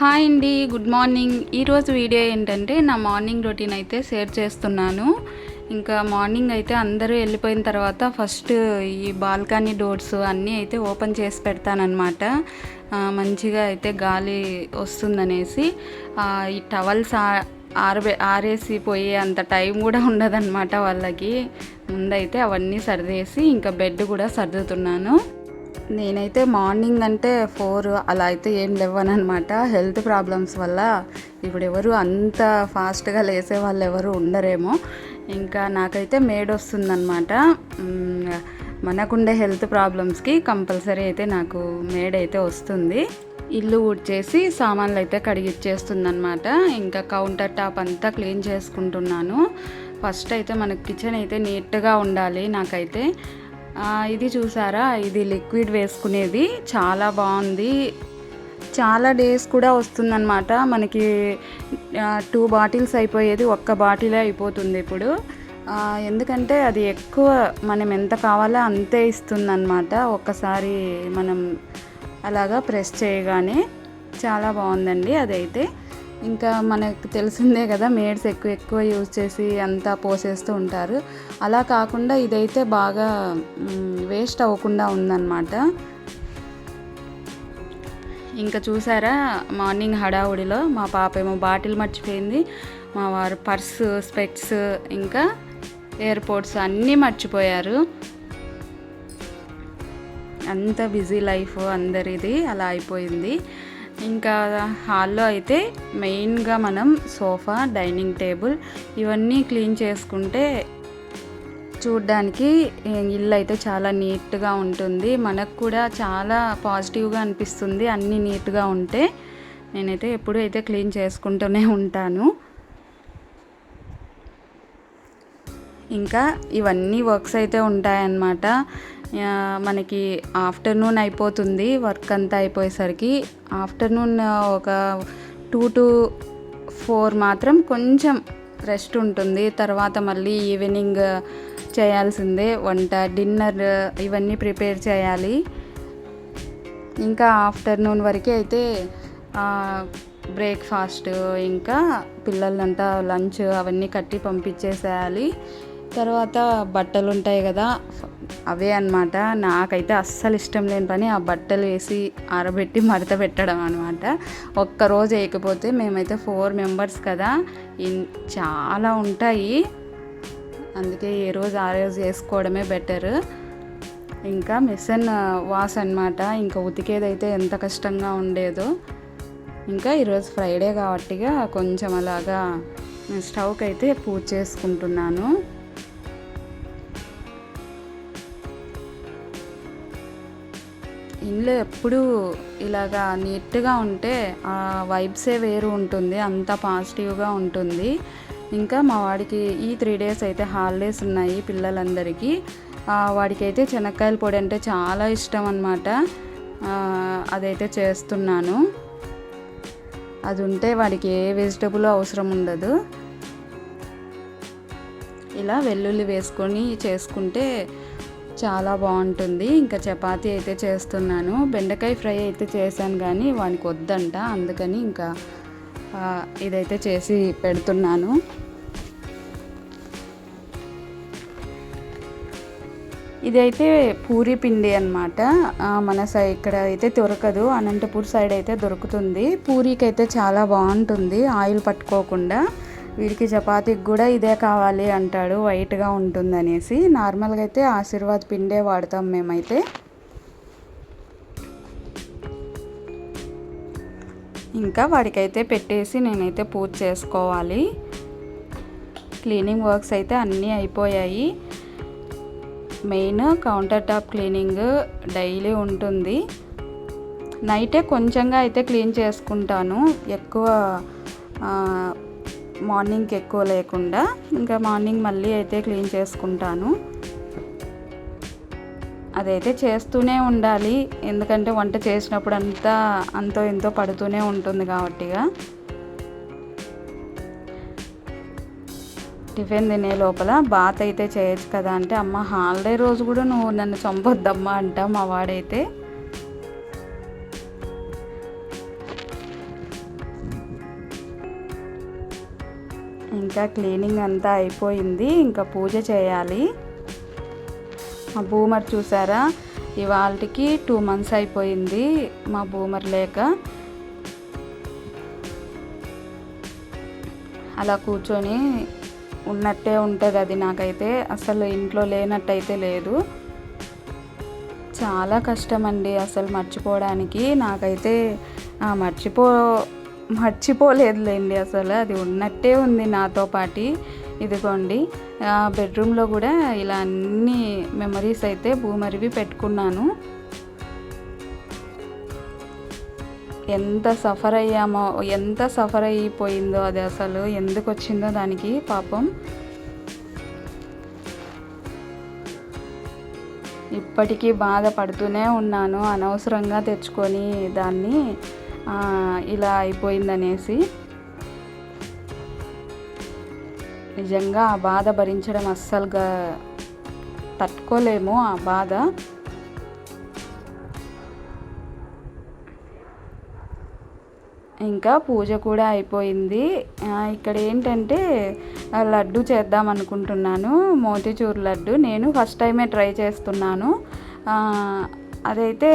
Hi అండి good morning. ఈరోజు video ఏంటంటే నా మార్నింగ్ రొటీన్ అయితే షేర్ చేస్తున్నాను. ఇంకా మార్నింగ్ అయితే అందరూ వెళ్ళిపోయిన తర్వాత ఫస్ట్ ఈ బాల్కనీ డోర్స్ అన్నీ అయితే ఓపెన్ చేసి పెడతానమాట మంచిగా అయితే గాలి వస్తుందనేసి ఈ టవల్స్ ఆ- ఆరబె ఆరేసి పోయే అంత టైం కూడా ఉండదన్నమాట వాళ్ళకి. ముందైతే అవన్నీ సర్దేసి ఇంకా బెడ్ కూడా సర్దుతున్నాను. నేనైతే మార్నింగ్ అంటే ఫోర్ అలా అయితే ఏం లేవనమాట. హెల్త్ ప్రాబ్లమ్స్ వల్ల ఇప్పుడు ఎవరు అంత ఫాస్ట్గా లేసే వాళ్ళు ఎవరు ఉండరేమో. ఇంకా నాకైతే మేడ్ వస్తుందన్నమాట మనకుండే హెల్త్ ప్రాబ్లమ్స్కి కంపల్సరీ అయితే నాకు మేడ్ అయితే వస్తుంది. ఇల్లు ఊడ్చేసి సామాన్లు అయితే కడిగిచ్చేస్తుందన్నమాట ఇంకా కౌంటర్ టాప్ అంతా క్లీన్ చేసుకుంటున్నాను. ఫస్ట్ అయితే మన కిచెన్ అయితే నీట్గా ఉండాలి నాకైతే. ఇది చూసారా? ఇది లిక్విడ్ వేసుకునేది. చాలా బాగుంది. చాలా డేస్ కూడా వస్తుందన్నమాట. మనకి టూ బాటిల్స్ అయిపోయేది. ఒక్క బాటిలే అయిపోతుంది ఇప్పుడు. ఎందుకంటే అది ఎక్కువ మనం ఎంత కావాలో అంతే ఇస్తుందన్నమాట. ఒక్కసారి మనం అలాగా ప్రెస్ చేయగానే చాలా బాగుందండి అదైతే. ఇంకా మనకు తెలిసిందే కదా మేడ్స్ ఎక్కువ ఎక్కువ యూజ్ చేసి అంతా పోసేస్తూ ఉంటారు. అలా కాకుండా ఇదైతే బాగా వేస్ట్ అవ్వకుండా ఉందన్నమాట. ఇంకా చూసారా మార్నింగ్ హడావుడిలో మా పాప ఏమో బాటిల్ మర్చిపోయింది మా వారు పర్స్ స్పెక్స్ ఇంకా ఎయిర్పోర్ట్స్ అన్నీ మర్చిపోయారు. అంత బిజీ లైఫ్ అందరిది అలా అయిపోయింది. ఇంకా హాల్లో అయితే మెయిన్గా మనం సోఫా డైనింగ్ టేబుల్ ఇవన్నీ క్లీన్ చేసుకుంటే చూడ్డానికి ఇల్లు అయితే చాలా నీట్గా ఉంటుంది. మనకు కూడా చాలా పాజిటివ్గా అనిపిస్తుంది అన్నీ నీట్గా ఉంటే. నేనైతే ఎప్పుడూ అయితే క్లీన్ చేసుకుంటూనే ఉంటాను. ఇంకా ఇవన్నీ వర్క్స్ అయితే ఉంటాయన్నమాట. మనకి ఆఫ్టర్నూన్ అయిపోతుంది వర్క్ అంతా అయిపోయేసరికి. ఆఫ్టర్నూన్ ఒక టూ టు ఫోర్ మాత్రం కొంచెం రెస్ట్ ఉంటుంది. తర్వాత మళ్ళీ ఈవినింగ్ చేయాల్సిందే. వంట డిన్నర్ ఇవన్నీ ప్రిపేర్ చేయాలి. ఇంకా ఆఫ్టర్నూన్ వరకు అయితే బ్రేక్ఫాస్ట్ ఇంకా పిల్లలంతా లంచ్ అవన్నీ కట్టి పంపించేసేయాలి. తర్వాత బట్టలు ఉంటాయి కదా. అవే అన్నమాట. నాకైతే అస్సలు ఇష్టం లేని పని ఆ బట్టలు వేసి ఆరబెట్టి మడత పెట్టడం అనమాట ఒక్కరోజు వేయకపోతే మేమైతే ఫోర్ మెంబర్స్ కదా. ఇన్- చాలా ఉంటాయి. అందుకే ఏ రోజు ఆ రోజు వేసుకోవడమే బెటర్. ఇంకా మిషన్ వాష్ అన్నమాట. ఇంకా ఉతికేదైతే ఎంత కష్టంగా ఉండేదో. ఇంకా ఈరోజు ఫ్రైడే కాబట్టిగా కొంచెం అలాగా స్టవ్కి అయితే పూజ చేసుకుంటున్నాను. ఇల్లు ఎప్పుడూ ఇలాగా నీట్గా ఉంటే ఆ వైబ్సే వేరు ఉంటుంది అంత పాజిటివ్గా ఉంటుంది. ఇంకా మా వాడికి ఈ త్రీ డేస్ అయితే హాలిడేస్ ఉన్నాయి పిల్లలందరికీ. వాడికైతే చెనక్కాయల పొడి అంటే చాలా ఇష్టం అనమాట అదైతే చేస్తున్నాను. అది ఉంటే వాడికి ఏ వెజిటబుల్ అవసరం ఉండదు. ఇలా వెల్లుల్లి వేసుకొని చేసుకుంటే చాలా బాగుంటుంది. ఇంకా చపాతీ అయితే చేస్తున్నాను. బెండకాయ ఫ్రై అయితే చేశాను కానీ వానికి వద్దంట. అందుకని ఇంకా ఇదైతే చేసి పెడుతున్నాను. ఇదైతే పూరి పిండి అనమాట మన సై ఇక్కడ అయితే దొరకదు. అనంతపూర్ సైడ్ అయితే దొరుకుతుంది. పూరీకి అయితే చాలా బాగుంటుంది. ఆయిల్ పట్టుకోకుండా. వీడికి చపాతీకి కూడా ఇదే కావాలి అంటాడు వైట్గా ఉంటుందనేసి. నార్మల్గా అయితే ఆశీర్వాద్ పిండే వాడతాం మేమైతే. ఇంకా వాడికైతే పెట్టేసి నేనైతే పూజ చేసుకోవాలి. క్లీనింగ్ వర్క్స్ అయితే అన్నీ అయిపోయాయి. Main counter top cleaning daily ఉంటుంది. నైటే కొంచెంగా అయితే క్లీన్ చేసుకుంటాను. ఎక్కువ మార్నింగ్కి ఎక్కువ లేకుండా ఇంకా మార్నింగ్ మళ్ళీ అయితే క్లీన్ చేసుకుంటాను. అదైతే చేస్తూనే ఉండాలి. ఎందుకంటే వంట చేసినప్పుడు అంతా అంతో ఎంతో పడుతూనే ఉంటుంది కాబట్టిగా టిఫిన్ తినే లోపల బాత్ అయితే చేయొచ్చు కదా అంటే అమ్మ హాలిడే రోజు కూడా నువ్వు నన్ను చంపొద్దమ్మా అంట మా వాడైతే. ఇంకా క్లీనింగ్ అంతా అయిపోయింది. ఇంకా పూజ చేయాలి. మా బూమర్ చూసారా? ఇవాళకి టూ మంత్స్ అయిపోయింది మా బూమర్ లేక. అలా కూర్చొని ఉన్నట్టే ఉంటుంది అది నాకైతే. అసలు ఇంట్లో లేనట్టయితే లేదు. చాలా కష్టం అండి అసలు మర్చిపోవడానికి. నాకైతే మర్చిపో మర్చిపోలేదులేండి అసలు. అది ఉన్నట్టే ఉంది నాతో పాటి. ఇదిగోండి బెడ్రూమ్లో కూడా ఇలా అన్ని మెమరీస్ అయితే భూమరివి పెట్టుకున్నాను. ఎంత సఫర్ అయ్యామో ఎంత సఫర్ అయిపోయిందో అది అసలు. ఎందుకు వచ్చిందో దానికి పాపం. ఇప్పటికీ బాధపడుతూనే ఉన్నాను. అనవసరంగా తెచ్చుకొని దాన్ని ఇలా అయిపోయిందనేసి నిజంగా ఆ బాధ భరించడం అస్సలుగా తట్టుకోలేము ఆ బాధ. ఇంకా పూజ కూడా అయిపోయింది. ఇక్కడ ఏంటంటే లడ్డు చేద్దాం అనుకుంటున్నాను మోతిచూర్ లడ్డు. నేను ఫస్ట్ టైమే ట్రై చేస్తున్నాను. అదైతే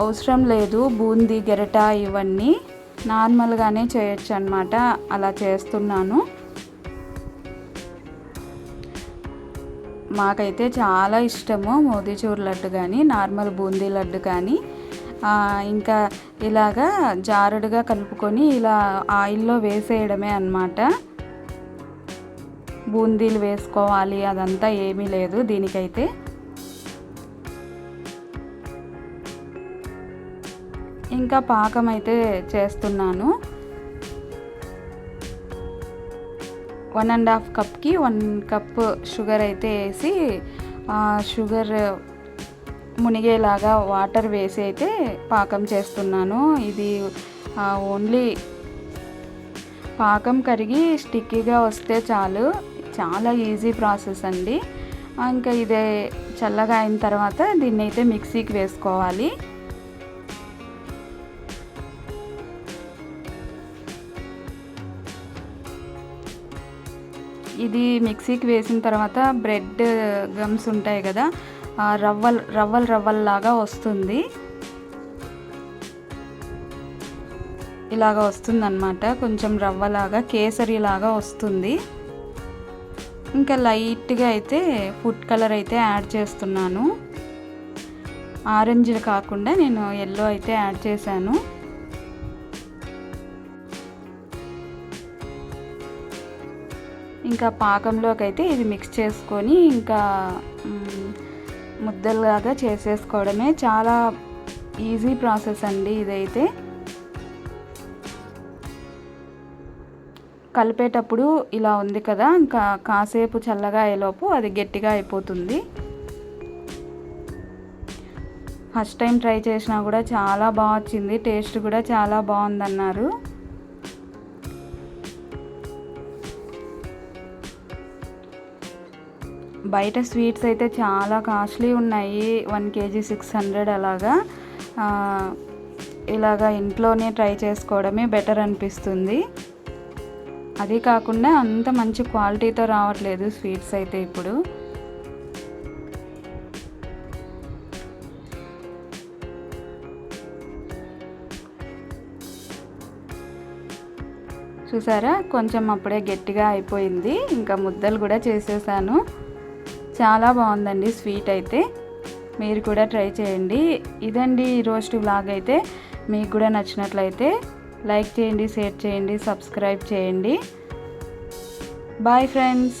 అవసరం లేదు బూందీ గెరట ఇవన్నీ నార్మల్గానే చేయొచ్చు అనమాట అలా చేస్తున్నాను. మాకైతే చాలా ఇష్టము మోదీచూర్ లడ్డు కానీ నార్మల్ బూందీ లడ్డు కానీ ఇంకా ఇలాగా జారుడుగా కలుపుకొని ఇలా ఆయిల్లో వేసేయడమే అన్నమాట. బూందీలు వేసుకోవాలి అదంతా ఏమీ లేదు దీనికైతే. ఇంకా పాకం అయితే చేస్తున్నాను. వన్ అండ్ హాఫ్ కప్కి వన్ కప్ షుగర్ అయితే వేసి షుగర్ మునిగేలాగా వాటర్ వేసి అయితే పాకం చేస్తున్నాను. ఇది ఓన్లీ పాకం కరిగి స్టిక్కీగా వస్తే చాలు. చాలా ఈజీ ప్రాసెస్ అండి. ఇంకా ఇదే చల్లగా అయిన తర్వాత దీన్ని అయితే మిక్సీకి వేసుకోవాలి. ఇది మిక్సీకి వేసిన తర్వాత బ్రెడ్ గమ్స్ ఉంటాయి కదా రవ్వల్ రవ్వల్ రవ్వల్లాగా వస్తుంది. ఇలాగ వస్తుందన్నమాట. కొంచెం రవ్వలాగా కేసరిలాగా వస్తుంది. ఇంకా లైట్గా అయితే ఫుడ్ కలర్ అయితే యాడ్ చేస్తున్నాను. ఆరెంజ్ కాకుండా నేను ఎల్లో అయితే యాడ్ చేశాను. ఇంకా పాకంలోకి అయితే ఇది మిక్స్ చేసుకొని ఇంకా ముద్దలాగా చేసేసుకోవడమే చాలా ఈజీ ప్రాసెస్ అండి ఇదైతే. కలిపేటప్పుడు ఇలా ఉంది కదా ఇంకా కాసేపు చల్లగా అయ్యేలోపు అది గట్టిగా అయిపోతుంది. ఫస్ట్ టైం ట్రై చేసినా కూడా చాలా బాగా వచ్చింది టేస్ట్ కూడా చాలా బాగుందన్నారు. బయట స్వీట్స్ అయితే చాలా కాస్ట్లీ ఉన్నాయి. వన్ కేజీ సిక్స్ హండ్రెడ్ అలాగా. ఇలాగా ఇంట్లోనే ట్రై చేసుకోవడమే బెటర్ అనిపిస్తుంది. అది కాకుండా అంత మంచి క్వాలిటీతో రావట్లేదు స్వీట్స్ అయితే ఇప్పుడు. చూసారా? కొంచెం అప్పుడే గట్టిగా అయిపోయింది. ఇంకా ముద్దలు కూడా చేసేసాను. చాలా బాగుందండి స్వీట్ అయితే. మీరు కూడా ట్రై చేయండి. ఇదండి ఈరోజు వ్లాగ్ అయితే. మీకు కూడా నచ్చినట్లయితే లైక్ చేయండి షేర్ చేయండి సబ్స్క్రైబ్ చేయండి. Bye friends.